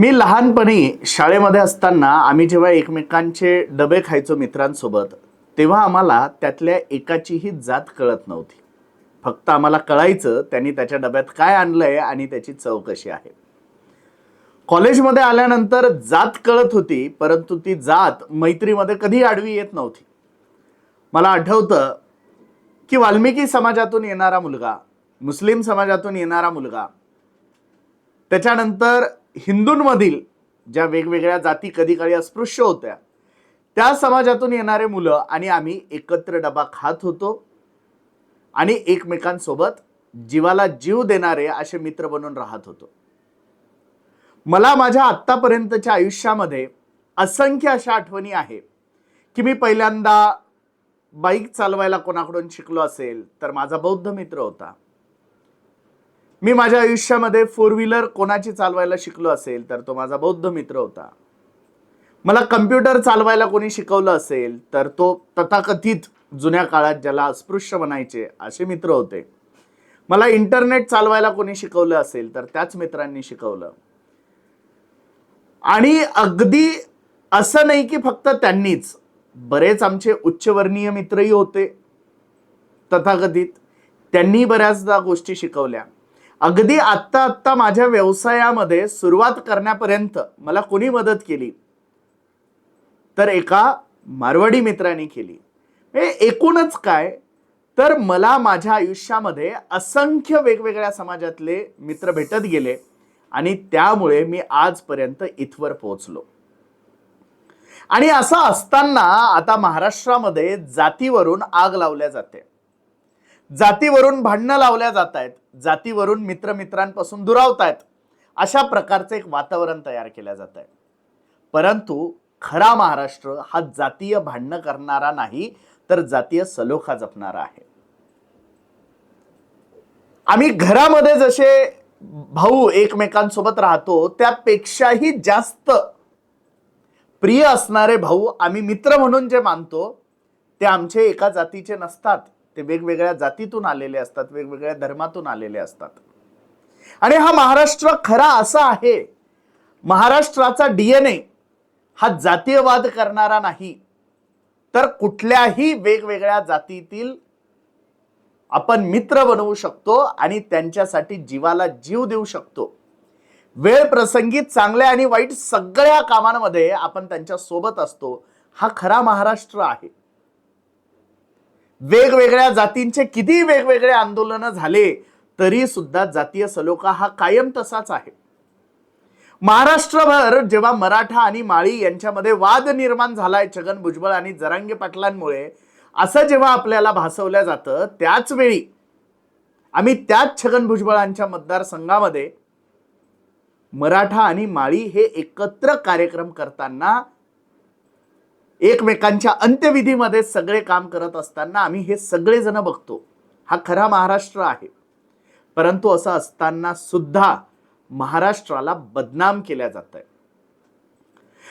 मी लहानपणी शाळेमध्ये असताना आम्ही जेव्हा एकमेकांचे डबे खायचो मित्रांसोबत तेव्हा आम्हाला त्यातल्या एकाचीही जात कळत नव्हती. फक्त आम्हाला कळायचं त्यांनी त्याच्या डब्यात काय आणलंय आणि त्याची चव कशी आहे. कॉलेजमध्ये आल्यानंतर जात कळत होती परंतु ती जात मैत्रीमध्ये कधी आडवी येत नव्हती. मला आठवतं की वाल्मिकी समाजातून येणारा मुलगा मुस्लिम समाजातून येणारा मुलगा त्याच्यानंतर हिंदूंमधील ज्या वेगवेगळ्या जाती कधी काळी अस्पृश्य होत्या त्या समाजातून येणारे मुलं आणि आम्ही एकत्र डबा खात होतो आणि एकमेकांसोबत जीवाला जीव देणारे असे मित्र बनून राहत होतो. मला माझ्या आत्तापर्यंतच्या आयुष्यामध्ये असंख्य अशा आठवणी आहे की मी पहिल्यांदा बाईक चालवायला कोणाकडून शिकलो असेल तर माझा बौद्ध मित्र होता. मी माझ्या आयुष्यामध्ये फोर व्हीलर कोणाची चालवायला शिकलो असेल तर तो माझा बौद्ध मित्र होता. मला कम्प्युटर चालवायला कोणी शिकवलं असेल तर तो तथाकथित जुन्या काळात ज्याला अस्पृश्य म्हणायचे असे मित्र होते. मला इंटरनेट चालवायला कोणी शिकवलं असेल तर त्याच मित्रांनी शिकवलं. आणि अगदी असं नाही की फक्त त्यांनीच बरेच आमचे उच्चवर्णीय मित्रही होते तथाकथित. त्यांनी बऱ्याचदा गोष्टी शिकवल्या. अगदी आत्ता आत्ता माझ्या व्यवसायामध्ये सुरुवात करण्यापर्यंत मला कोणी मदत केली? तर एका मारवाडी मित्राने केली. हे एकूणच काय? तर मला माझ्या आयुष्यामध्ये असंख्य वेगवेगळ्या समाजातले मित्र भेटत गेले आणि त्यामुळे मी आजपर्यंत इथवर पोहोचलो. आणि असं असताना आता महाराष्ट्रामध्ये जातीवरून आग लावल्या जाते. जातीवरून भांडणं लावल्या जात आहेत जातीवरून मित्रमित्रांपासून दुरावतायत अशा प्रकारचं एक वातावरण तयार केलं जात आहे परंतु खरा महाराष्ट्र हा जातीय भांडणं करणारा नाही तर जातीय सलोखा जपणारा आहे. आम्ही घरामध्ये जसे भाऊ एकमेकांसोबत राहतो त्यापेक्षाही जास्त प्रिय असणारे भाऊ आम्ही मित्र म्हणून जे मानतो ते आमचे एका जातीचे नसतात. ते वेगवेगळ्या जातीतून आलेले असतात वेगवेगळ्या धर्मातून आलेले असतात. आणि हा महाराष्ट्र खरा असा आहे. महाराष्ट्राचा डीएनए हा जातीयवाद करणारा नाही. तर कुठल्याही वेगवेगळ्या जातीतील आपण मित्र बनवू शकतो आणि त्यांच्यासाठी जीवाला जीव देऊ शकतो. वेळ प्रसंगी चांगल्या आणि वाईट सगळ्या कामांमध्ये आपण त्यांच्यासोबत असतो. हा खरा महाराष्ट्र आहे. वेगवेगळ्या जातींचे किती वेगवेगळे आंदोलन झाले तरी सुद्धा जातीय सलोखा हा कायम तसाच आहे. महाराष्ट्रभर जेव्हा मराठा आणि माळी यांच्यामध्ये वाद निर्माण झालाय छगन भुजबळ आणि जरांगे पाटलांमुळे असं जेव्हा आपल्याला भासवलं जातं त्याच वेळी आम्ही त्याच छगन भुजबळांच्या मतदारसंघामध्ये मराठा आणि माळी हे एकत्र कार्यक्रम करताना एकमेकांच्या अंत्यविधीमध्ये सगळे काम करत असताना आम्ही हे सगळेजण बघतो. हा खरा महाराष्ट्र आहे. परंतु असं असताना सुद्धा महाराष्ट्राला बदनाम केल्या जात आहे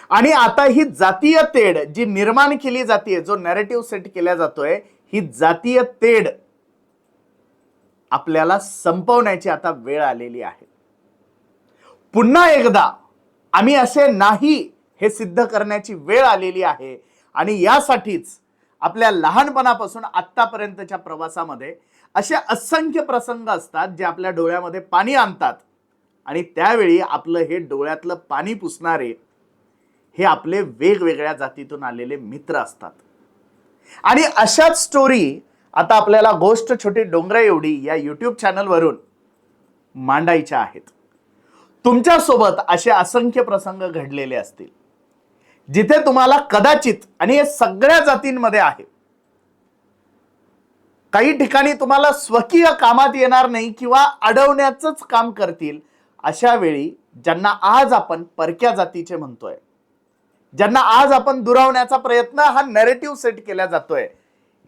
आणि आता ही जातीय तेढ जी निर्माण केली जाते जो नॅरेटिव्ह सेट केला जातोय ही जातीय तेढ आपल्याला संपवण्याची आता वेळ आलेली आहे. पुन्हा एकदा आम्ही असे नाही हे सिद्ध करण्याची वेळ आलेली आहे. आणि यासाठीच आपल्या लहानपणापासून आत्तापर्यंतच्या प्रवासामध्ये असे असंख्य प्रसंग असतात जे आपल्या डोळ्यामध्ये पाणी आणतात. आणि त्यावेळी आपलं हे डोळ्यातलं पाणी पुसणारे हे आपले वेगवेगळ्या जातीतून आलेले मित्र असतात. आणि अशाच स्टोरी आता आपल्याला गोष्ट छोटी डोंगरा एवढी या यूट्यूब चॅनलवरून मांडायच्या आहेत. तुमच्यासोबत असे असंख्य प्रसंग घडलेले असतील. जिथे तुम्हाला कदाचित आणि हे सगळ्या जातींमध्ये आहे काही ठिकाणी तुम्हाला स्वकीय कामात येणार नाही किंवा अडवण्याचंच काम करतील अशा वेळी ज्यांना आज आपण परक्या जातीचे म्हणतोय ज्यांना आज आपण दुरावण्याचा प्रयत्न हा नरेटिव्ह सेट केला जातोय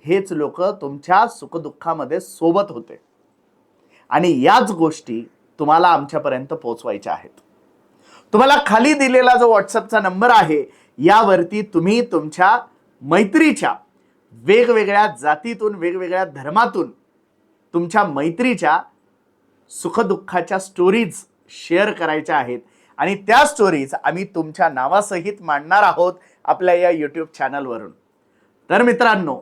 हेच लोक तुमच्या सुखदुःखामध्ये सोबत होते. आणि याच गोष्टी तुम्हाला आमच्यापर्यंत पोहोचवायच्या आहेत. तुम्हाला खाली दिलेला जो व्हॉट्सअपचा नंबर आहे यावरती तुम्ही तुमच्या मैत्रीच्या वेगवेगळ्या जातीतून वेगवेगळ्या धर्मातून तुमच्या मैत्रीच्या सुखदुःखाच्या स्टोरीज शेअर करायच्या आहेत. आणि त्या स्टोरीज आम्ही तुमच्या नावासहित मांडणार आहोत आपल्या या यूट्यूब चॅनलवरून तर मित्रांनो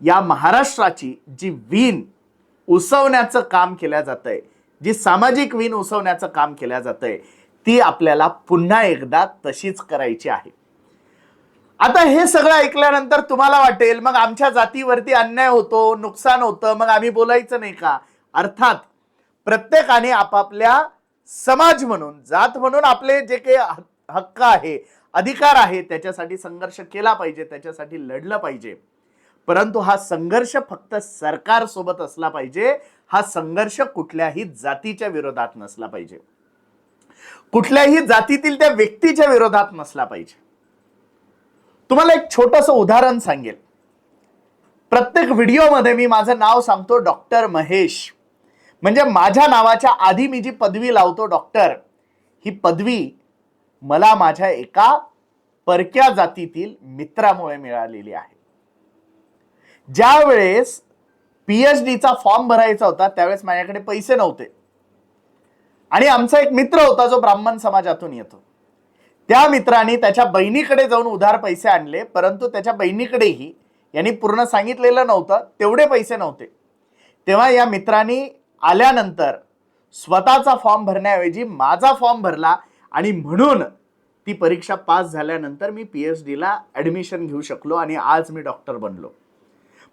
या महाराष्ट्राची जी वीण उसवण्याचं काम केलं जातं आहे जी सामाजिक वीण उसवण्याचं काम केलं जातं आहे ती आपल्याला पुन्हा एकदा तशीच करायची आहे. आता हे सगळं ऐकल्यानंतर तुम्हाला वाटेल मग आमच्या जातीवरती अन्याय होतो नुकसान होतं मग आम्ही बोलायचं नाही का? अर्थात प्रत्येकाने आपापल्या समाज म्हणून जात म्हणून आपले जे काही हक्क आहे अधिकार आहे त्याच्यासाठी संघर्ष केला पाहिजे त्याच्यासाठी लढलं पाहिजे. परंतु हा संघर्ष फक्त सरकार सोबत असला पाहिजे हा संघर्ष कुठल्याही जातीच्या विरोधात नसला पाहिजे. कुठल्याही जातीतील त्या व्यक्तीच्या विरोधात नसला पाहिजे. तुम्हाला एक छोटस उदाहरण सांगेल. प्रत्येक व्हिडिओमध्ये मी माझं नाव सांगतो डॉक्टर महेश. म्हणजे माझ्या नावाच्या आधी मी जी पदवी लावतो डॉक्टर ही पदवी मला माझ्या एका परक्या जातीतील मित्रामुळे मिळालेली आहे. ज्या वेळेस पीएच डीचा फॉर्म भरायचा होता त्यावेळेस माझ्याकडे पैसे नव्हते. आणि आमचा एक मित्र होता जो ब्राह्मण समाजातून येतो. त्या मित्राने त्याच्या बहिणीकडे जाऊन उधार पैसे आणले परंतु त्याच्या बहिणीकडेही यांनी पूर्ण सांगितलेलं नव्हतं तेवढे पैसे नव्हते. तेव्हा या मित्रांनी आल्यानंतर स्वतःचा फॉर्म भरण्याऐवजी माझा फॉर्म भरला आणि म्हणून ती परीक्षा पास झाल्यानंतर मी पी एच डीला ॲडमिशन घेऊ शकलो आणि आज मी डॉक्टर बनलो.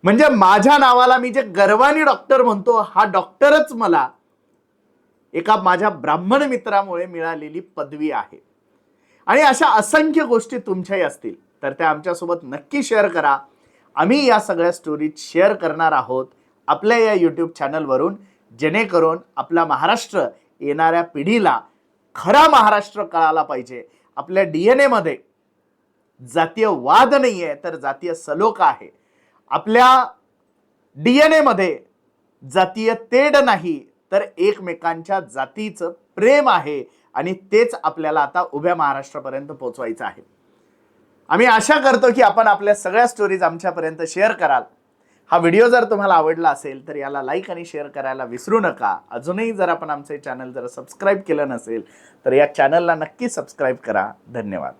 म्हणजे माझ्या नावाला मी जे गर्वाने डॉक्टर म्हणतो हा डॉक्टरच मला एका माझ्या ब्राह्मण मित्रामुळे मिळालेली पदवी आहे. आणि अशा असंख्य गोष्टी तुमच्याही असतील तर त्या आमच्यासोबत नक्की शेअर करा. आम्ही या सगळ्या स्टोरीज शेअर करणार आहोत आपल्या या यूट्यूब चॅनलवरून जेणेकरून आपला महाराष्ट्र येणाऱ्या पिढीला खरा महाराष्ट्र कळाला पाहिजे. आपल्या डी एन एमध्ये जातीय वाद नाही आहे तर जातीय सलोखा आहे. आपल्या डी एन एमध्ये जातीय तेढ नाही तर एकमेकांच्या जातीचं प्रेम आहे. आणि तेच आपल्याला आता उभ्या महाराष्ट्रापर्यंत पोचवायचं आहे. आम्ही आशा करतो की आपण आपल्या सगळ्या स्टोरीज आमच्यापर्यंत शेअर कराल. हा व्हिडिओ जर तुम्हाला आवडला असेल तर याला लाईक आणि शेअर करायला विसरू नका. अजूनही जर आपण आमचे चॅनल जर सबस्क्राईब केलं नसेल तर या चॅनलला नक्की सबस्क्राईब करा. धन्यवाद.